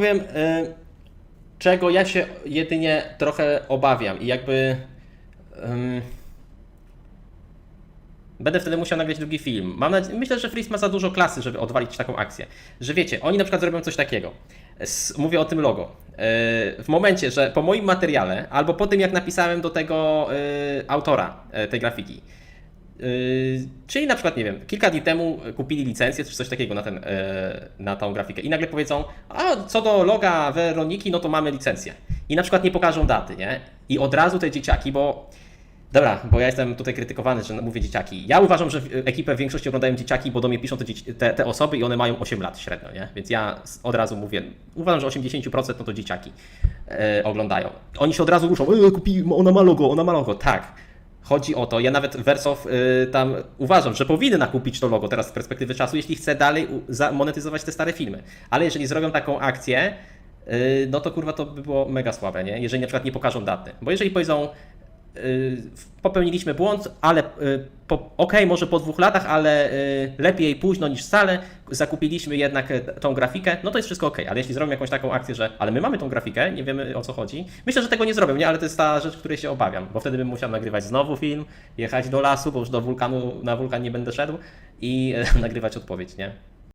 powiem, y, czego ja się jedynie trochę obawiam i jakby ym, będę wtedy musiał nagrać drugi film. Mam nadzie- myślę, że Freeze ma za dużo klasy, żeby odwalić taką akcję. Że wiecie, oni na przykład zrobią coś takiego. Mówię o tym logo. Y, W momencie, że po moim materiale, albo po tym jak napisałem do tego y, autora tej grafiki, czyli na przykład, nie wiem, kilka dni temu kupili licencję czy coś takiego na, ten, yy, na tą grafikę i nagle powiedzą, a co do loga Weroniki, no to mamy licencję. I na przykład nie pokażą daty, nie? I od razu te dzieciaki, bo Dobra, bo ja jestem tutaj krytykowany, że mówię dzieciaki. Ja uważam, że w- ekipę w większości oglądają dzieciaki, bo do mnie piszą te, te, te osoby i one mają 8 lat średnio, nie? Więc ja od razu mówię, uważam, że 80% no to dzieciaki e, oglądają. Oni się od razu ruszą, e, kupi, ona ma logo, ona ma logo. Tak, chodzi o to, ja nawet Wersow y, tam uważam, że powinna kupić to logo teraz z perspektywy czasu, jeśli chce dalej monetyzować te stare filmy. Ale jeżeli zrobią taką akcję, y, no to kurwa to by było mega słabe, nie? Jeżeli na przykład nie pokażą daty. Bo jeżeli powiedzą, popełniliśmy błąd, ale y, po, okej, może po dwóch latach, ale y, lepiej późno niż wcale, zakupiliśmy jednak y, tą grafikę, no to jest wszystko okej. Ale jeśli zrobią jakąś taką akcję, że ale my mamy tą grafikę, nie wiemy o co chodzi, myślę, że tego nie zrobią, nie? Ale to jest ta rzecz, której się obawiam, bo wtedy bym musiał nagrywać znowu film, jechać do lasu, bo już do wulkanu, na wulkan nie będę szedł i nagrywać odpowiedź, nie?